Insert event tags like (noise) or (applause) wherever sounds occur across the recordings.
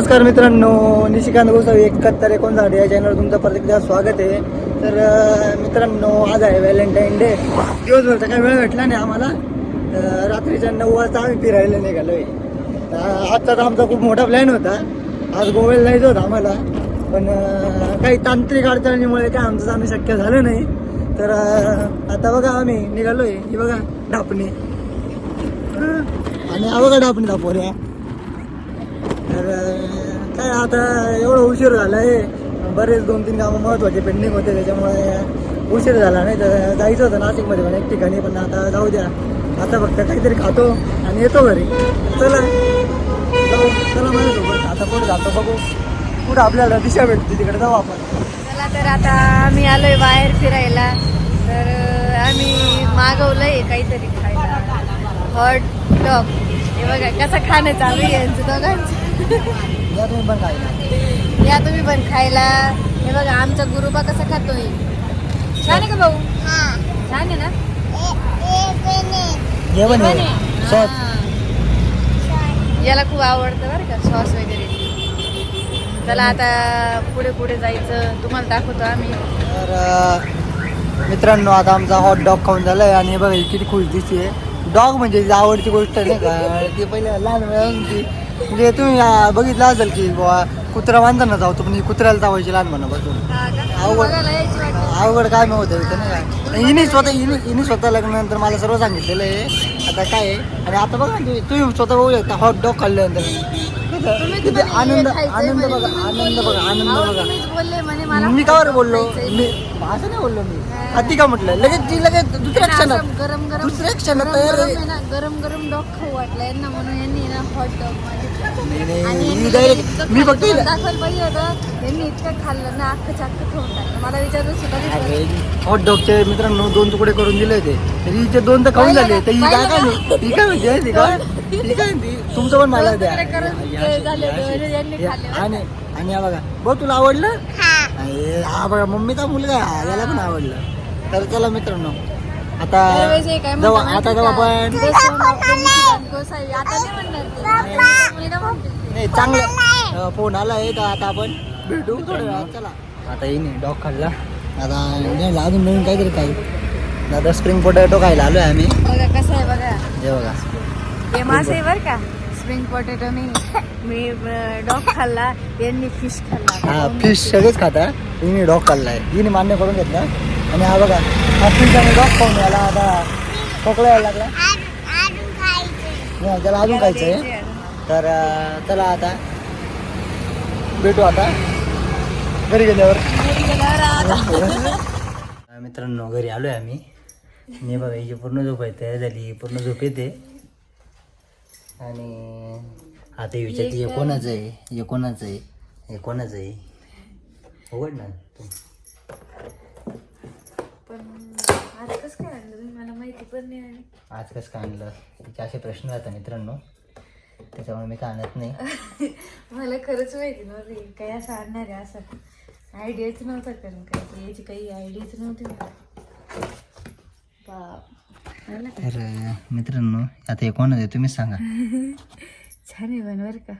नमस्कार मित्रांनो निशिकांत गोसावी एकाहत्तर एकोणसाठ या चॅनलवर तुमचं परत एकदा स्वागत आहे. तर मित्रांनो आज आहे व्हॅलेंटाईन डे. दिवसभरचा काही वेळ भेटला नाही आम्हाला. रात्रीच्या नऊ वाजता आम्ही फिरायला निघालो आहे आजचा तर आमचा खूप मोठा प्लॅन होता. आज गोव्याला जायचं होतं आम्हाला. पण काही तांत्रिक अडचणीमुळे काय आमचं जाणं शक्य झालं नाही. तर आता बघा आम्ही निघालो आहे ही बघा ढापणी. आणि हा बघा ढापणी दापोऱ्या तर काय आता एवढं उशीर झाला आहे बरेच दोन तीन कामं महत्त्वाचे पेंडिंग होते त्याच्यामुळे उशीर झाला नाही तर जायचं होतं नाशिकमध्ये पण एक ठिकाणी पण आता जाऊ द्या. आता फक्त काहीतरी खातो आणि येतो घरी. चला. जाऊ. चला माझ्यासोबत. आता पुढे जातो बघू. कुठं आपल्याला दिशा भेटते तिकडे जाऊ आपण. चला तर आता आम्ही आलोय बाहेर फिरायला. तर आम्ही आम्ही मागवलंय काहीतरी खायला. हॉट डॉग हे बघा कसं खाणं चालू आहे यांचं दोघांचं. या तुम्ही पण काय या तुम्ही पण खायला. हे बघा आमचा गुरुबा कसा खातोय. छान आहे का भाऊ? छान आहे ना? जेवण आहे. हा. याला खूप आवडतं बरं का सॉस वगैरे. चला आता पुढे पुढे जायचं. तुम्हाला दाखवतो आम्ही. तर अं, मित्रांनो आता आमचा हॉट डॉग खाऊन झालाय आणि हे बघा ही किती खुश दिसते डॉग म्हणजे जी आवडती गोष्ट नाही का ती पहिले लहान वेळापासून ती म्हणजे तुम्ही बघितलं असेल की बुवा कुत्रा बांधताना जावतो पण ही कुत्र्याला चावायची लहानपणापासून का? आवड. अवघड काय मग होतं इथं नाही का हिने स्वतः हिने हिने स्वतः लग्नानंतर मला सर्व सांगितलेलं आहे आता काय आहे आणि आता बघा तुम्ही तुम्ही स्वतः बघू शकता हॉट डॉग खाल्ल्यानंतर किती आनंद खायचंय आनंद बघा आनंद. बघा आनंद बघा तुम्हीच बोलले म्हणे मला मी hot कावर dog बोललो. मी असं नाही बोललो मी हा. अति का म्हटलं? लगेच ती लगेच दुसऱ्या क्षणात गरम गरम दुसऱ्या क्षणात गरम तयार गरम आहे. ना गरम गरम डॉग खाऊ वाटलं यांना म्हणून यांनी ना हॉट डॉग आणि मी direct- इतकं मी खाल्लं, फक्त तुम्हाला हिला- दाखवायला पाहिजे होतं यांनी इतकं खाल्लं ना अख्खं चाक्क खाऊन टाकलं. मला विचारत सुद्धा नाही अरे विचारलं. हॉट डॉगचे मित्रांनो दोन तुकडे करून दिले होते. तरी हिचे दोन तर खाऊन झाले? तर ही काय काय ही म्हणते? ही काय म्हणते? तुमचं पण मला दोन द्या तुकडे करून ते अशी- झाले अशी. होते, यांनी खाल्ले बरं आणि आणि हा बघा. भाऊ तुला आवडलं? अरे, हा बघा मम्मीचा मुलगा आहे. हा, याला पण आवडलं. तर चला मित्रांनो आता जाऊ आता जाऊ का? आपण. आता नाही चांगलं. फोन आला आहे तर आता आपण भेटू थोड्या वेळात. चला. आता येईन डॉग खाल्ला. आता नाही, अजून नवीन काहीतरी काही आता स्प्रिंग पोटॅटो खायला आलोय आम्ही. बघा कसं आहे बघा. हे बघा. हे मासे आहे बरं का? स्प्रिंग पोटॅटो नाही मी डॉग खाल्ला यांनी फिश खाल्ला. हा फिश सगळेच खाता हिने डॉग खाल्लाय. हिने मान्य करून घेतला. आणि हा बघा हॉस्पिटलचा मुलगा आणि खाऊन याला आता खोकला यायला लागला. नाही, त्याला अजून खायचं आहे तर चला आता. भेटू आता. घरी गेल्यावर. मित्रांनो घरी आलोय आम्ही. आणि बघा ही पूर्ण झोप आहे तयार झाली. पूर्ण झोप येते. आणि आता विचारते हे कोणाचं आहे? हे कोणाचं आहे? हे कोणाचं आहे? उघड ना तू पण आज कसं आणलं तुम्ही मला माहिती पण नाही आज कसं काय आणलं तिचे असे प्रश्न राहतात मित्रांनो. त्याच्यामुळे मी काय आणत नाही. (laughs) मला खरंच माहिती नव्हती. काही असं आणणार आहे असं. आयडियाच नव्हता कारण काय याची काही आयडियाच नव्हती मला. बाप. आलं का? तर मित्रांनो आता हे कोणाचं आहे तुम्हीच सांगा. (laughs) छान आहे बरं का.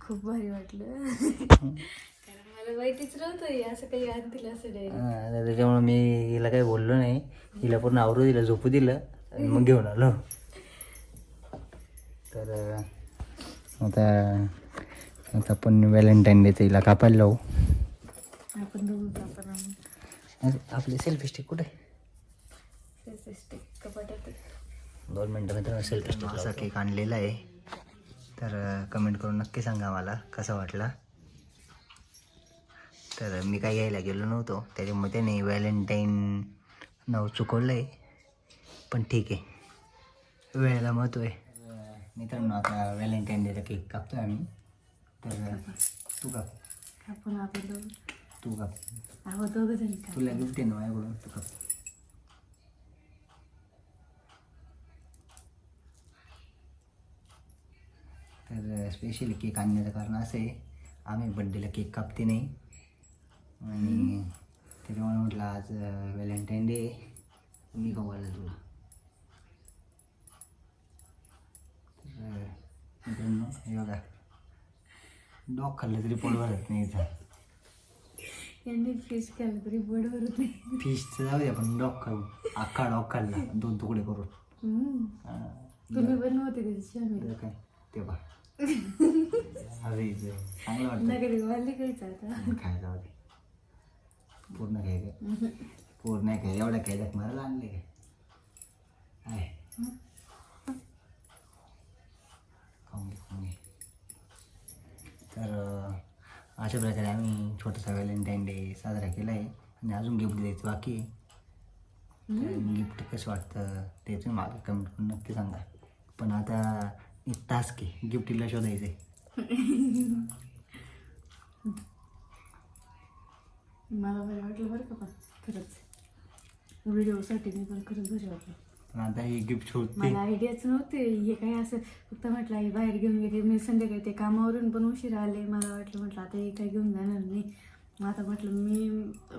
खूप भारी वाटलं. (laughs) असं काही असं हा, त्याच्यामुळे मी हिला काही बोललो नाही. हिला पूर्ण आवरू दिलं झोपू दिलं आणि मग घेऊन आलो. तर आता आता आपण व्हॅलेंटाईन डेचं हिला कापायला लावू. आपण दोघं आपण आम्ही अरे, आपली सेल्फी स्टिक कुठे? स्टिक कपाटात. दोन मिनटं मित्रांनो सेल्फी स्टिक असा केक आणलेला आहे. तर कमेंट करून नक्की सांगा मला कसा वाटला. तर मी काही घ्यायला गेलो नव्हतो. त्याच्यामुळे त्याने व्हॅलेंटाईन नाव चुकवलं आहे पण ठीक आहे. वेळेला महत्त्व आहे. मित्रांनो आता व्हॅलेंटाईन डेचा केक कापतोय आम्ही. तर तू काप. आपण आपण दोघं. तू काप. दोघं तुला गिफ्ट आहे ना माझ्याकडून तू काप. तर स्पेशली केक आणण्याचं कारण असं आहे. आम्ही बड्डेला केक कापते नाही. आणि त्याच्यामुळे म्हटलं आज व्हॅलेंटाईन डे मी गवायला तुला. हे बघा. डॉग खाल्लं तरी पोट भरत नाही इथं. यांनी फिश केलं तरी बड भरत नाही. फिशचं जाऊ दे आपण डॉग खाऊ. अख्खा डॉग खाल्ला. दोन तुकडे करून. तुम्ही बनवते त्याची आम्ही ते काय ते बा अरे चांगलं वाटतं. खायचं पूर्ण काय काय पूर्ण काय एवढ्या काय जग मारायला आणले काय आहे. खाऊन घे खाऊन घे. तर अशा प्रकारे आम्ही छोटासा व्हॅलेंटाईन डे साजरा केला आहे आणि अजून गिफ्ट द्यायचं बाकी गिफ्ट कसं वाटतं ते तुम्ही मला कमेंट करून नक्की सांगा. पण आता एक टास्क आहे. गिफ्टीला शोधायचं आहे (laughs) मला बरं वाटलं बरं का पण खरंच. व्हिडिओसाठी मी पण खरंच बरं वाटलं आता हे गिफ्ट मला आयडियाच नव्हते हे काय असं फक्त म्हटलं आई बाहेर घेऊन गेले मी संध्याकाळी ते कामावरून पण उशीर आले. मला वाटलं म्हटलं आता हे काय घेऊन जाणार नाही. मग आता म्हटलं मी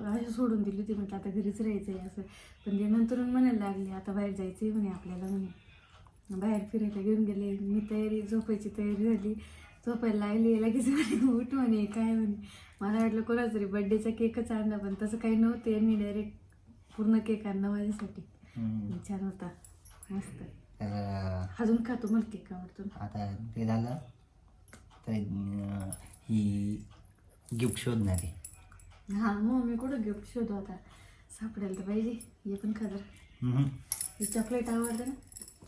अशी सोडून दिली होती म्हटलं आता घरीच राहायचं आहे असं. पण ते नंतरून म्हणायला लागले आता बाहेर जायचं आहे म्हणे आपल्याला म्हणे. बाहेर फिरायला घेऊन गेले मी तयारी झोपायची तयारी झाली. झोपायला लागली लगेच म्हणे उठ म्हणे काय म्हणे. मला वाटलं कोणाचा तरी बड्डेचा केकच आणला पण तसं काही नव्हतं. यांनी डायरेक्ट पूर्ण केक आणला माझ्यासाठी. छान होता. मस्त. तर अजून खातो मला केक आवडतो. आता ते झालं. तर ही गिफ्ट शोधणार. आहे हा मग मी कुठं गिफ्ट शोधू आता सापडायला तर पाहिजे. हे पण हम्म. हे चॉकलेट आवडतं ना?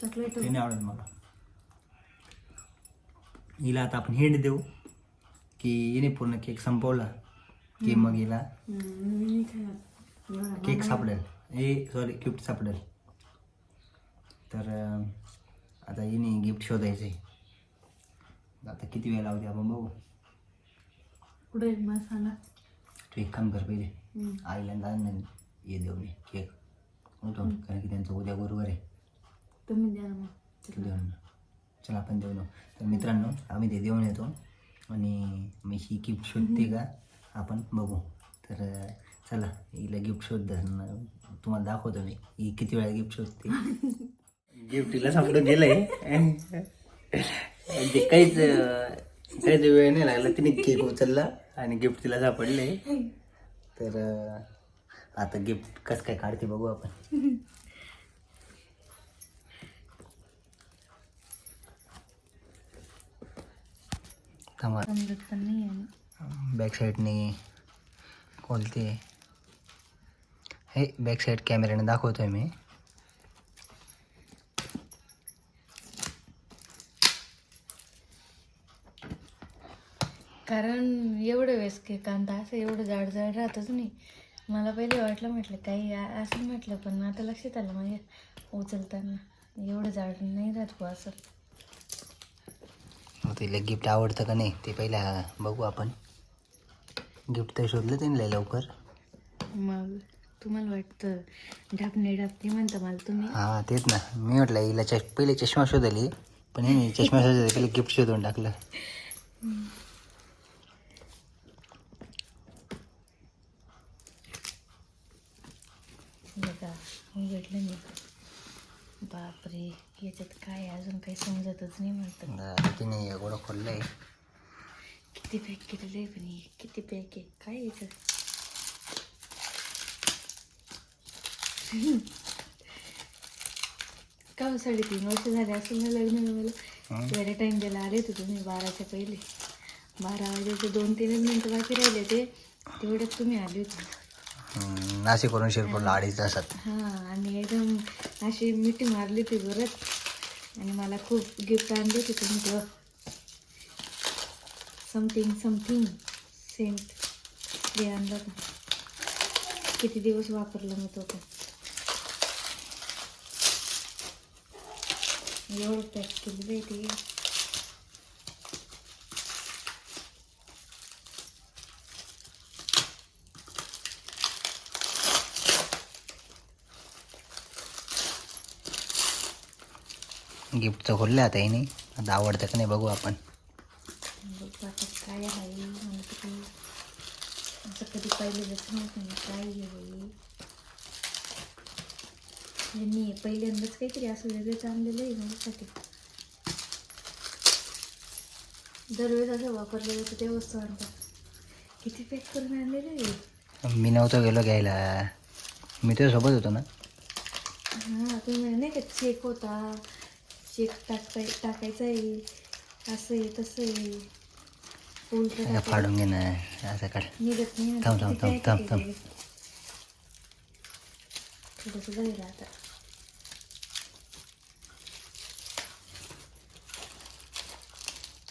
चॉकलेट आवडत मला. हिला आता आपण हिंट देऊ. की हिने पूर्ण केक संपवला. की मग हिला केक सापडेल. हे सॉरी गिफ्ट सापडेल. तर आता हिने गिफ्ट शोधायचं आहे आता किती वेळ लावते आपण बघू. कुठे मला सांगा तू एक काम कर पहिले. आईला ये देऊ मी केक. उठवून कारण की त्यांचं उद्या गुरुवार आहे. तुम्ही द्या ना मग. चल देऊन चला आपण देऊन. तर मित्रांनो आम्ही ते देऊन येतो. आणि मी ही गिफ्ट शोधते का? आपण बघू. तर चला हिला गिफ्ट शोध तुम्हाला दाखवतो मी. ही किती वेळा गिफ्ट शोधते? (laughs) गिफ्ट हिला सापडून गेलंय. ते काहीच काहीच वेळ नाही लागला. तिने केक उचलला आणि गिफ्ट तिला सापडले. तर आता गिफ्ट कसं काय काढते बघू आपण (laughs) थांबा समजत पण नाही आहे ना बॅक साईडने कोणते हे बॅक साईड कॅमेऱ्याने दाखवतोय मी. कारण एवढं वेळेस की कांदा असं एवढं जाड जाड राहतच नाही. मला पहिले वाटलं म्हटलं काही असं म्हटलं पण आता लक्षात आलं माझ्या उचलताना. एवढं जाड नाही राहत असं. तिला गिफ्ट आवडतं का नाही ते पहिला बघू आपण. गिफ्ट तर शोधलं त्यांना लवकर. मग तुम्हाला वाटतं ढापणे ढापणे म्हणता मला तुम्ही? हां तेच ना. मी म्हटलं हिला चष पहिले चष्मा शोधली पण हे चष्मा शोधले पहिले गिफ्ट शोधून टाकलं. बघा उघडलं मी. बापरे याच्यात काय? अजून काही समजतच नाही म्हणतं तिने एवढं खोललं आहे किती पॅक केलेलं आहे पण हे किती पॅक आहे? काय याच्यात? का हो, साडेतीन वर्ष झाले असेल ना लग्न मला वेळेला टाईम द्यायला आले होते तुम्ही बाराच्या पहिले. बारा वाजायचे दोन तीनच मिनटं बाकी राहिले ते तेवढ्यात तुम्ही आले होते. नाशिकवरून शिरपूरला अडीच तासात. हां आणि एकदम अशी मिठी मारली ती बरंच आणि मला खूप गिफ्ट आणली होती तुमचं समथिंग समथिंग सेंट ते आणलं होतं किती दिवस वापरलं मी तो पण. एवढं पॅक केली ती. गिफ्टचं खोललं आता हिने. आता आवडतं का नाही बघू आपण. बघू आता काय आहे असं कधी पहिले मी काय यांनी पहिल्यांदाच काहीतरी असं वेगळंच आणलेलं आहे माझ्यासाठी दरवेळेस असं वापरलं जातं ते वस्तू आणतात किती पॅक करून आणलेले आहे मी नव्हतो गेलो घ्यायला. मी तुझ्यासोबत होतो ना. हां तुम्ही नाही का चेक होता? चेक टाकता टाकायचा आहे. असं आहे तसं आहे. उलट फाडून घे ना असं काढ. निघत नाही थांब, थांब, थांब, थांब. थोडंसं जाईल आता.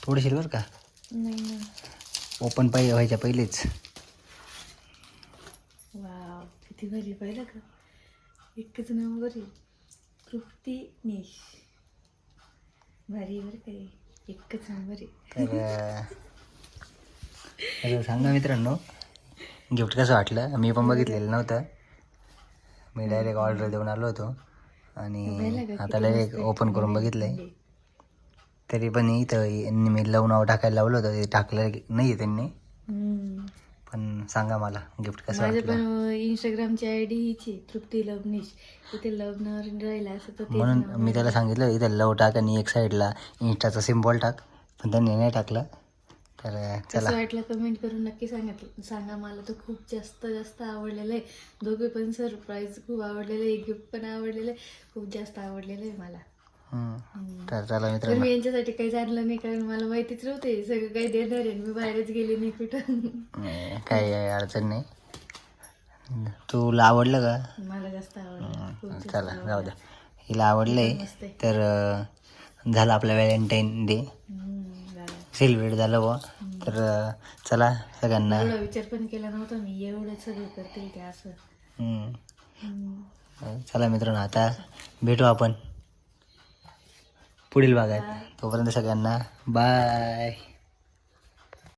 थोडीशी बरं का? नाही ना. ओपन पाहिजे व्हायच्या पहिलेच. वाव किती पाहिलं का? एकच नाव बरी तृप्ती निश भारी बरं काय एकच नंबर आहे. तर तर सांगा मित्रांनो गिफ्ट कसं वाटलं? मी पण बघितलेलं नव्हतं. मी डायरेक्ट ऑर्डर देऊन आलो होतो. आणि का आता किती डायरेक्ट मस्त ओपन करून आहे. बघितलंय तरी पण इथं यांनी मी लवून टाकायला लावलं होतं. ते टाकलं नाही त्यांनी. हम्म. पण सांगा मला गिफ्ट कसं माझं वाटलं? पण इंस्टाग्रामची आय डी हीची तृप्ती लवनीश इथे लग्नावर राहिला असं तर तेच म्हणून नाव मी त्याला सांगितलं इथं लव टाक आणि एक साईडला इंस्टाचा सिम्बॉल टाक. पण त्यांनी नाही टाकलं. तर चला कसं वाटलं कमेंट करून नक्की सांगितलं सांगा मला. तर खूप जास्त जास्त आवडलेलं आहे. दोघे पण सरप्राईज खूप आवडलेलं आहे. गिफ्ट पण आवडलेलं आहे. खूप जास्त आवडलेलं आहे मला. तर चला तर मित्रांनो? मी यांच्यासाठी काही जाणलं नाही कारण मला माहितीच नव्हते. सगळं काही देणार आहे. मी बाहेरच गेले नाही कुठं. काही अडचण नाही. तुला आवडलं का? मला जास्त आवडलं. चला. जाऊ द्या हिला आवडलंय. तर झालं आपलं व्हॅलेंटाईन डे. सेलिब्रेट झालं बुवा. तर चला सगळ्यांना. विचार पण केला नव्हता मी. एवढं सगळं करतील ते असं. चला मित्रांनो आता भेटू आपण. पुढील भागात. तोपर्यंत सगळ्यांना बाय